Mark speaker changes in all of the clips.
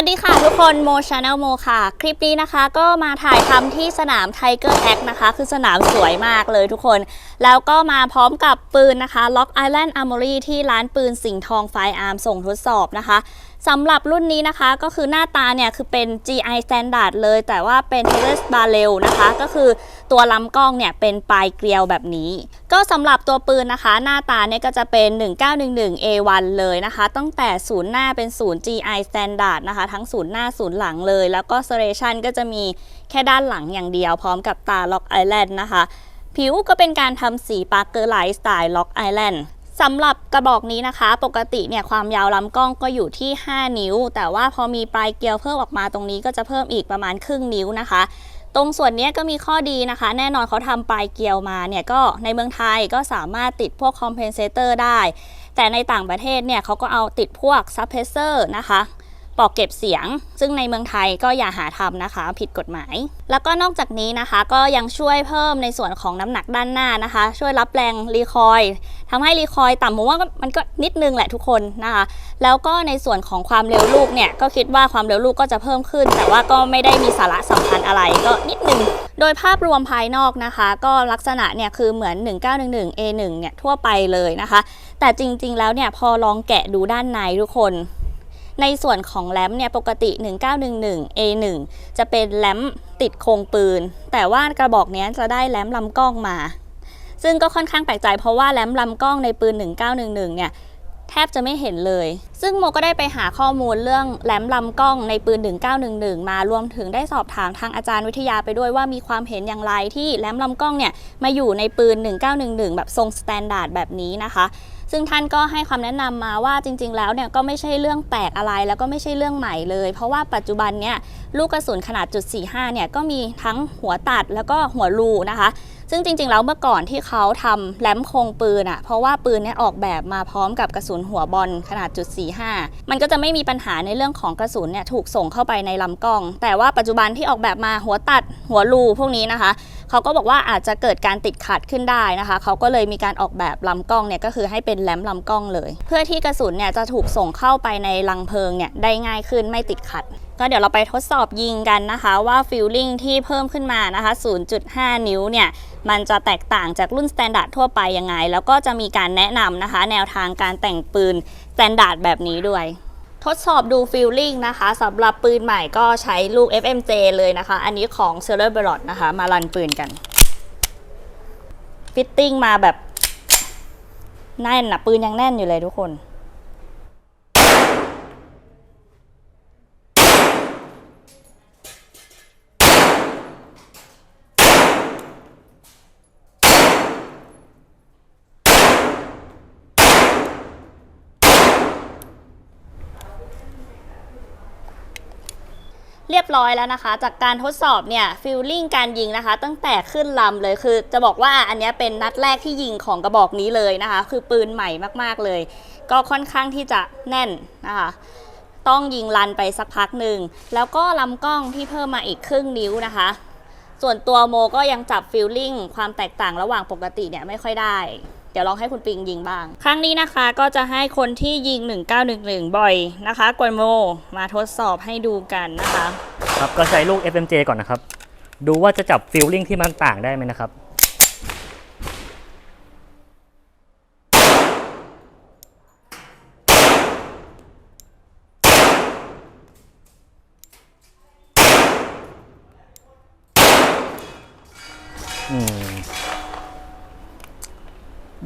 Speaker 1: วัสดีค่ะทุกคนโมชาแนลโมค่ะ คลิปนี้นะคะก็มาถ่ายทำที่สนามไทเกอร์แท็กนะคะ คือสนามสวยมากเลยทุกคน แล้วก็มาพร้อมกับปืนนะคะล็อกไอแลนด์อาร์มอรี่ที่ร้านปืนสิงห์ทองไฟอาร์มส่งทดสอบนะคะสำหรับรุ่นนี้นะคะก็คือหน้าตาเนี่ยคือเป็น GI Standard เลย แต่ว่าเป็น t e r r a c Barrel นะคะ ก็คือตัวลำกล้องเนี่ยเป็นปลายเกลียวแบบนี้ ก็สำหรับตัวปืนนะคะ หน้าตาเนี่ยก็จะเป็น 1911 A1 เลยนะคะ ตั้งแต่ศูนย์หน้าเป็นศูนย์ GI Standard นะคะ ทั้งศูนย์หน้าศูนย์หลังเลย แล้วก็ s e r a t i o n ก็จะมีแค่ด้านหลังอย่างเดียวพร้อมกับตา Lock Island นะคะ ผิวก็เป็นการทำสี Parker Light Style Lock Island ส สำหรับกระบอกนี้นะคะ ปกติเนี่ยความยาวลำกล้องก็อยู่ที่ 5 นิ้ว แต่ว่าพอมีปลายเกลียวเพิ่มออกมาตรงนี้ก็จะเพิ่มอีกประมาณครึ่งนิ้วนะคะ ตรงส่วนนี้ก็มีข้อดีนะคะ แน่นอนเขาทำปลายเกลียวมาเนี่ยก็ในเมืองไทยก็สามารถติดพวกคอมเพนเซเตอร์ได้ แต่ในต่างประเทศเนี่ยเขาก็เอาติดพวกซับเพเซอร์นะคะ ปอกเก็บเสียง ซึ่งในเมืองไทยก็อย่าหาทำนะคะ ผิดกฎหมาย แล้วก็นอกจากนี้นะคะ ก็ยังช่วยเพิ่มในส่วนของน้ำหนักด้านหน้านะคะ ช่วยรับแรงรีคอยทำให้รีคอยต่ำผมว่ามันก็นิดนึงแหละทุกคนนะคะ แล้วก็ในส่วนของความเร็วลูกเนี่ยก็คิดว่าความเร็วลูกก็จะเพิ่มขึ้น แต่ว่าก็ไม่ได้มีสาระสำคัญอะไรก็นิดนึงโดยภาพรวมภายนอกนะคะ ก็ลักษณะเนี่ยคือเหมือน 1911 A1 เนี่ยทั่วไปเลยนะคะ แต่จริงๆแล้วเนี่ยพอลองแกะดูด้านในทุกคน ในส่วนของแรมเนี่ยปกติ 1911 A1 จะเป็นแรมติดโครงปืน แต่ว่ากระบอกนี้จะได้แรมลำกล้องมา ซึ่งก็ค่อนข้างแปลกใจเพราะว่าแรมลำกล้องในปืน 1911 เนี่ยแทบจะไม่เห็นเลย ซึ่งโมก็ได้ไปหาข้อมูลเรื่องแหลมลำกล้องในปืน 1911 มารวมถึงได้สอบถามทางอาจารย์วิทยาไปด้วยว่ามีความเห็นอย่างไรที่แหลมลำกล้องเนี่ยมาอยู่ในปืน 1911 แบบทรงสแตนดาร์ดแบบนี้นะคะ ซึ่งท่านก็ให้ความแนะนำมาว่าจริง ๆ แล้วเนี่ยก็ไม่ใช่เรื่องแปลกอะไรแล้วก็ไม่ใช่เรื่องใหม่เลย เพราะว่าปัจจุบันเนี่ยลูกกระสุนขนาดจุด45เนี่ยก็มีทั้งหัวตัดแล้วก็หัวรูนะคะซึ่งจริง ๆ แล้วเมื่อก่อนที่เขาทำแหลมโครงปืนอะเพราะว่าปืนเนี่ยออกแบบมาพร้อมกับกระสุนหัวบอลขนาดจุด45 มันก็จะไม่มีปัญหาในเรื่องของกระสุนเนี่ยถูกส่งเข้าไปในลำกล้อง แต่ว่าปัจจุบันที่ออกแบบมาหัวตัดหัวรูพวกนี้นะคะ เขาก็บอกว่าอาจจะเกิดการติดขัดขึ้นได้นะคะ เขาก็เลยมีการออกแบบลำกล้องเนี่ยก็คือให้เป็นแหลมลำกล้องเลย เพื่อที่กระสุนเนี่ยจะถูกส่งเข้าไปในลังเพลิงเนี่ยได้ง่ายขึ้นไม่ติดขัดก็เดี๋ยวเราไปทดสอบยิงกันนะคะว่าฟิลลิ่งที่เพิ่มขึ้นมานะคะ 0.5 นิ้วเนี่ยมันจะแตกต่างจากรุ่นสแตนดาร์ดทั่วไปยังไง แล้วก็จะมีการแนะนำนะคะ แนวทางการแต่งปืนสแตนดาร์ดแบบนี้ด้วย ดสอบดูฟิลลิ่งนะคะสำหรับปืนใหม่ก็ใช้ลูก FMJ เลยนะคะ อันนี้ของ c e r e b r o t นะคะ มารันปืนกัน ฟิตติ้งมาแบบแน่นนะปืนยังแน่นอยู่เลยทุกคน เรียบร้อยแล้วนะคะ จากการทดสอบเนี่ยฟิลลิ่งการยิงนะคะ ตั้งแต่ขึ้นลำเลยคือ จะบอกว่าอันนี้เป็นนัดแรกที่ยิงของกระบอกนี้เลยนะคะ คือปืนใหม่มากๆเลย ก็ค่อนข้างที่จะแน่นนะคะต้องยิงรันไปสักพักหนึ่ง แล้วก็ลำกล้องที่เพิ่มมาอีกครึ่งนิ้วนะคะ ส่วนตัวโมก็ยังจับฟิลลิ่งความแตกต่างระหว่างปกติเนี่ยไม่ค่อยได้ ดี๋ยวลองให้คุณปิงยิงบ้าง ครั้งนี้นะคะก็จะให้คนที่ยิง 1911 บ่อยนะคะกวนโมมาทดสอบให้ดูกันนะคะ
Speaker 2: ครับก็ใช้ลูก FMJ ก่อนนะครับ ดูว่าจะจับฟิลลิ่งที่มันต่างได้ไหมนะครับ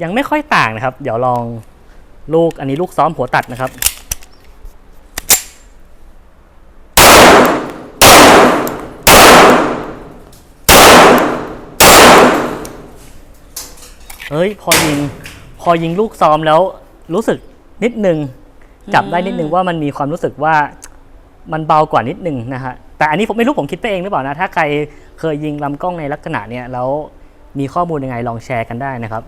Speaker 2: ยังไม่ค่อยต่างนะครับ เดี๋ยวลองลูกอันนี้ลูกซ้อมหัวตัดนะครับ เฮ้ยพอยิงพอยิงลูกซ้อมแล้วรู้สึกนิดนึง จับได้นิดนึงว่ามันมีความรู้สึกว่ามันเบากว่านิดนึงนะฮะแต่อันนี้ผมไม่รู้ผมคิดไปเองหรือเปล่านะถ้าใครเคยยิงลำกล้องในลักษณะเนี้ยแล้วมีข้อมูลยังไงลองแชร์กันได้นะครับ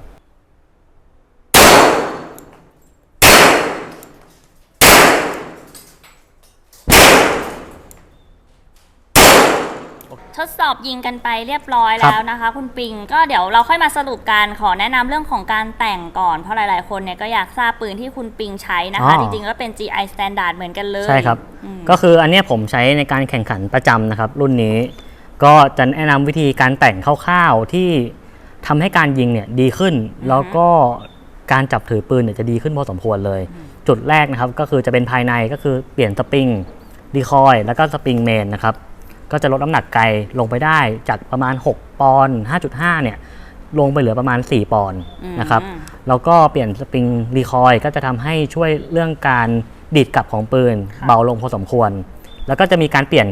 Speaker 1: ทดสอบยิงกันไปเรียบร้อย
Speaker 2: ครับ
Speaker 1: แล้วนะคะ คุณปิงก็เดี๋ยวเราค่อยมาสรุปกันขอแนะนำเรื่องของการแต่งก่อนเพราะหลาย ๆ คนเนี่ยก็อยากทราบปืนที่คุณปิงใช้นะคะ
Speaker 2: อ๋อ
Speaker 1: จริง ๆ ก็เป็น GI standard เหมือนกันเลย
Speaker 2: ใช่ครับ
Speaker 1: อืม
Speaker 2: ก็คืออันเนี้ยผมใช้ในการแข่งขันประจำนะครับ รุ่นนี้ก็จะแนะนำวิธีการแต่งคร่าวๆที่ทำให้การยิงเนี่ยดีขึ้น แล้วก็การจับถือปืนเนี่ยจะดีขึ้นพอสมควรเลย จุดแรกนะครับก็คือจะเป็นภายในก็คือเปลี่ยนสปริงดีคอยแล้วก็สปริงเมนนะครับ ก็จะลดน้ำหนักไกลลงไปได้จากประมาณ 6 ปอนด์5.5 เนี่ย ลงไปเหลือประมาณ 4 ปอนด์นะครับ
Speaker 1: อืม
Speaker 2: แล้วก็เปลี่ยนสปริงรีคอยก็จะทำให้ช่วยเรื่องการดีดกลับของปืน
Speaker 1: ค่ะ
Speaker 2: เบาลงพอสมควร แล้วก็จะมีการเปลี่ยน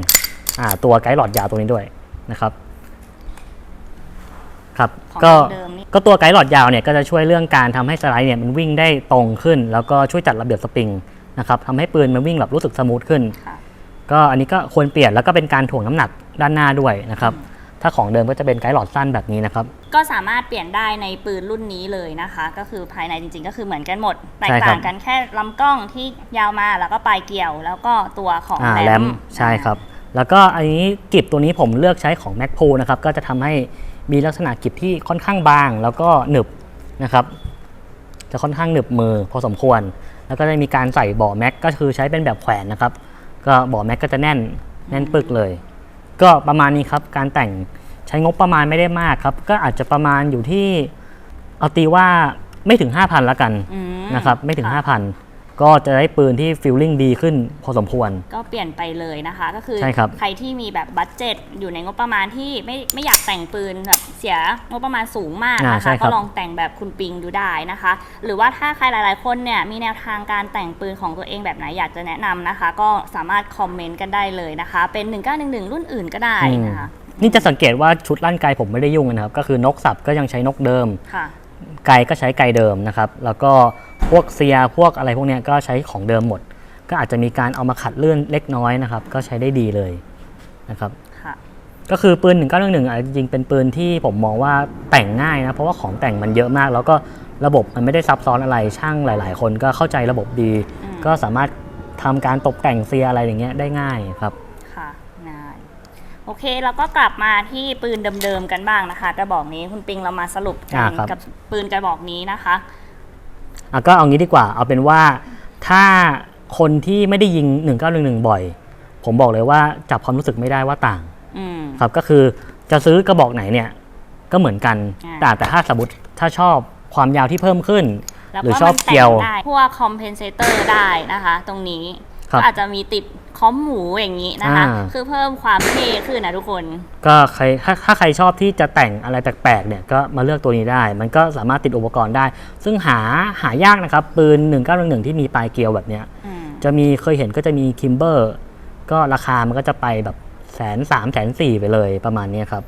Speaker 2: อ่าตัวไกด์หลอดยาวตัวนี้ด้วยนะครับครับ
Speaker 1: ของ
Speaker 2: ก็
Speaker 1: เดิมนี่
Speaker 2: ก็ตัวไกด์หลอดยาวเนี่ยก็จะช่วยเรื่องการทำให้สไลด์เนี่ยมันวิ่งได้ตรงขึ้น แล้วก็ช่วยจัดระเบียบสปริงนะครับทำให้ปืนมันวิ่งแบบรู้สึกสมูทขึ้น
Speaker 1: ค่ะ
Speaker 2: ก็อันนี้ก็ควรเปลี่ยนแล้วก็เป็นการถ่วงน้ำหนักด้านหน้าด้วยนะครับ ถ้าของเดิมก็จะเป็นไกด์หลอดสั้นแบบนี้นะครับ
Speaker 1: ก็สามารถเปลี่ยนได้ในปืนรุ่นนี้เลยนะคะ ก็คือภายในจริงๆ ก็คือเหมือนกันหมดแตก
Speaker 2: ใช่ครับ
Speaker 1: ต่างกันแค่ลำกล้องที่ยาวมาแล้วก็ปลายเกี่ยว แล้วก็ตัวของ
Speaker 2: อ่า
Speaker 1: แร
Speaker 2: แร
Speaker 1: ม
Speaker 2: มใช่ครับ แล้วก็อันนี้กิบตัวนี้ผมเลือกใช้ของ Mac Pro นะครับก็จะทำให้มีลักษณะกิบที่ค่อนข้างบาง แล้วก็หนึบนะครับจะค่อนข้างหนึบมือพอสมควร แล้วก็ได้มีการใส่เบ่อแม็กก็คือใช้เป็นแบบแขวนนะครับ ก็เบ่อแม็กก็จะแน่นแน่นปึกเลย ก็ประมาณนี้ครับการแต่งใช้งบประมาณไม่ได้มากครับ ก็อาจจะประมาณอยู่ที่เอาตีว่าไม่ถึง 5,000ละกัน
Speaker 1: อืม
Speaker 2: นะครับ ไม่ถึง
Speaker 1: ค่ะ
Speaker 2: 5,000 ก็จะได้ปืนที่ฟิลลิ่งดีขึ้นพอสมควร
Speaker 1: ก็เปลี่ยนไปเลยนะคะ ก็คือ
Speaker 2: ใช่ครับ
Speaker 1: ใครที่มีแบบบัตเจ็ตอยู่ในงบประมาณที่ไม่ไม่อยากแต่งปืนแบบเสียงบประมาณสูงมาก
Speaker 2: อ่า
Speaker 1: นะ
Speaker 2: ใช่
Speaker 1: คะ
Speaker 2: ครับ
Speaker 1: ก็ลองแต่งแบบคุณปิงดูได้นะคะ หรือว่าถ้าใครหลาย ๆ คนเนี่ยมีแนวทางการแต่งปืนของตัวเองแบบไหนอยากจะแนะนำนะคะ ก็สามารถคอมเมนต์กันได้เลยนะคะ เป็น1911รุ่นอื่นก็ได้นะคะ
Speaker 2: นี่จะสังเกตว่าชุดลั่นไกผมไม่ได้ยุ่งนะครับ ก็คือนกสับก็ยังใช้นกเดิม
Speaker 1: ค่ะ
Speaker 2: ไกก็ใช้ไกเดิมนะครับ แล้วก็ พวกเซียพวกอะไรพวกเนี้ยก็ใช้ของเดิมหมด ก็อาจจะมีการเอามาขัดเลื่อนเล็กน้อยนะครับ ก็ใช้ได้ดีเลยนะครับ
Speaker 1: ค่ะ
Speaker 2: ก็คือปืน 1911อะจริงๆเป็นปืนที่ผมมองว่าแต่งง่ายนะเพราะว่าของแต่งมันเยอะมาก แล้วก็ระบบมันไม่ได้ซับซ้อนอะไรช่างหลาย ๆ คนก็เข้าใจระบบดี
Speaker 1: อืม
Speaker 2: ก็สามารถทำการตกแต่งเซียอะไรอย่างเงี้ยได้ง่ายครับ
Speaker 1: ค่ะได้โอเคเราก็กลับมาที่ปืนเดิมๆกันบ้างนะคะกระบอกนี้คุณปิงเรามาสรุปกั
Speaker 2: อ่านครับ
Speaker 1: กับปืนกระบอกนี้นะคะ
Speaker 2: อะก็เอางี้ดีกว่า เอาเป็นว่าถ้าคนที่ไม่ได้ยิง 1911 บ่อย ผมบอกเลยว่าจับความรู้สึกไม่ได้ว่าต่าง
Speaker 1: อืม
Speaker 2: ครับก็คือจะซื้อกระบอกไหนเนี่ยก็เหมือนกัน
Speaker 1: อ่า
Speaker 2: แต่แต่ถ้าสมมติถ้าชอบความยาวที่เพิ่มขึ้น
Speaker 1: แล้ว
Speaker 2: หรือ
Speaker 1: ก็
Speaker 2: ชอบ
Speaker 1: มันแต่
Speaker 2: เกี่ยว
Speaker 1: งได้พวกคอมเพนเซเตอร์ได้นะคะ ตรงนี้
Speaker 2: ครับ
Speaker 1: ก็อาจจะมีติด คอมหมูอย่างนี้นะคะ
Speaker 2: อ่า
Speaker 1: คือเพิ่มความเท่ขึ้นนะทุกคน
Speaker 2: ก็ใครถ้าถ้าใครชอบที่จะแต่งอะไรแปลกๆเนี่ยก็มาเลือกตัวนี้ได้ มันก็สามารถติดอุปกรณ์ได้ ซึ่งหาหายากนะครับ ปืน 1911 ที่มีปลายเกลียวแบบเนี้ย
Speaker 1: อืม
Speaker 2: จะมีเคยเห็นก็จะมีคิมเบอร์ก็ราคามันก็จะไปแบบแสนสามแสนสี่ไปเลยประมาณเนี้ยครับ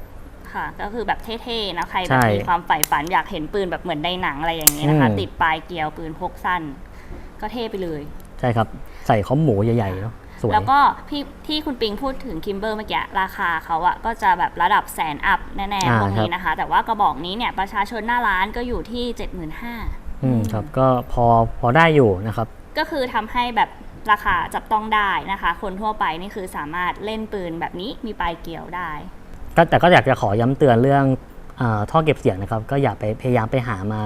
Speaker 1: ค่ะ ก็คือแบบเท่ๆนะใครแบ
Speaker 2: ใช่
Speaker 1: บมีความใฝ่ฝันอยากเห็นปืนแบบเหมือนในหนังอะไรอย่างนี้นะคะ
Speaker 2: อืม
Speaker 1: ติดปลายเกลียวปืนพกสั้น ก็เท่ไปเลย
Speaker 2: ใช่ครับ ใส่ข้อมหมูใหญ่ๆเนาะ สวย
Speaker 1: แล้วก็พี่ที่คุณปิงพูดถึงคิมเบอร์เมื่อกี้ราคาเขาอะก็จะแบบระดับแสนอัพแน่
Speaker 2: อ่า
Speaker 1: ๆพวกนี้
Speaker 2: ครับ
Speaker 1: นะคะ แต่ว่ากระบอกนี้เนี่ยประชาชนหน้าร้านก็อยู่ที่ 75,000
Speaker 2: อืมครับก็พอพอได้อยู่นะครับ
Speaker 1: ก็คือทำให้แบบราคาจับต้องได้นะคะ คนทั่วไปนี่คือสามารถเล่นปืนแบบนี้มีปลายเกลียวได้
Speaker 2: ก็แต่ก็อยากจะขอย้ำเตือนเรื่องอาท่อเก็บเสียงนะครับ ก็อย่าไปพยายามไปหามา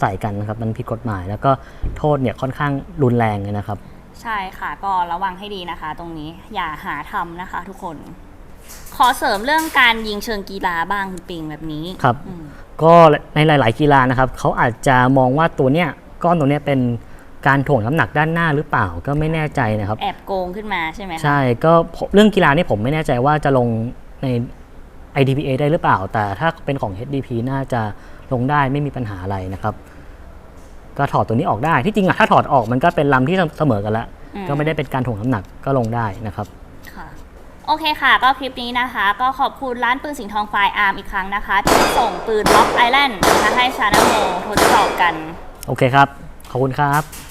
Speaker 2: ใส่กันนะครับ มันผิดกฎหมาย แล้วก็โทษเนี่ยค่อนข้างรุนแรงเลยนะครับ
Speaker 1: ใช่ค่ะ ก็ระวังให้ดีนะคะ ตรงนี้อย่าหาทำนะคะ ทุกคน ขอเสริมเรื่องการยิงเชิงกีฬาบ้างคุณปิงแบบนี้
Speaker 2: ครับ
Speaker 1: อืม
Speaker 2: ก็ในหลาย ๆ กีฬานะครับเขาอาจจะมองว่าตัวเนี้ยก้อนตัวเนี้ยเป็นการถ่วงน้ำหนักด้านหน้าหรือเปล่าก็ไม่แน่ใจนะครับ
Speaker 1: แอบโกงขึ้นมาใช่ไหมคะ
Speaker 2: ใช่ก็ผมเรื่องกีฬานี่ผมไม่แน่ใจว่าจะลงใน IDPA ได้หรือเปล่า แต่ถ้าเป็นของ HDP น่าจะลงได้ไม่มีปัญหาอะไรนะครับ ก็ถอดตัวนี้ออกได้ที่จริงอะถ้าถอดออกมันก็เป็นลำที่เสมอกันแล้ว
Speaker 1: อืม
Speaker 2: ก็ไม่ได้เป็นการถ่วงน้ำหนักก็ลงได้นะครับ
Speaker 1: ค่ะโอเคค่ะ ก็คลิปนี้นะคะ ก็ขอบคุณร้านปืนสิงห์ทองไฟอาร์มอีกครั้งนะคะ ที่ส่งปืนล็อกไอแลนด์มาให้ชาแนลโมทดสอบกัน
Speaker 2: โอเคครับ ขอบคุณครับ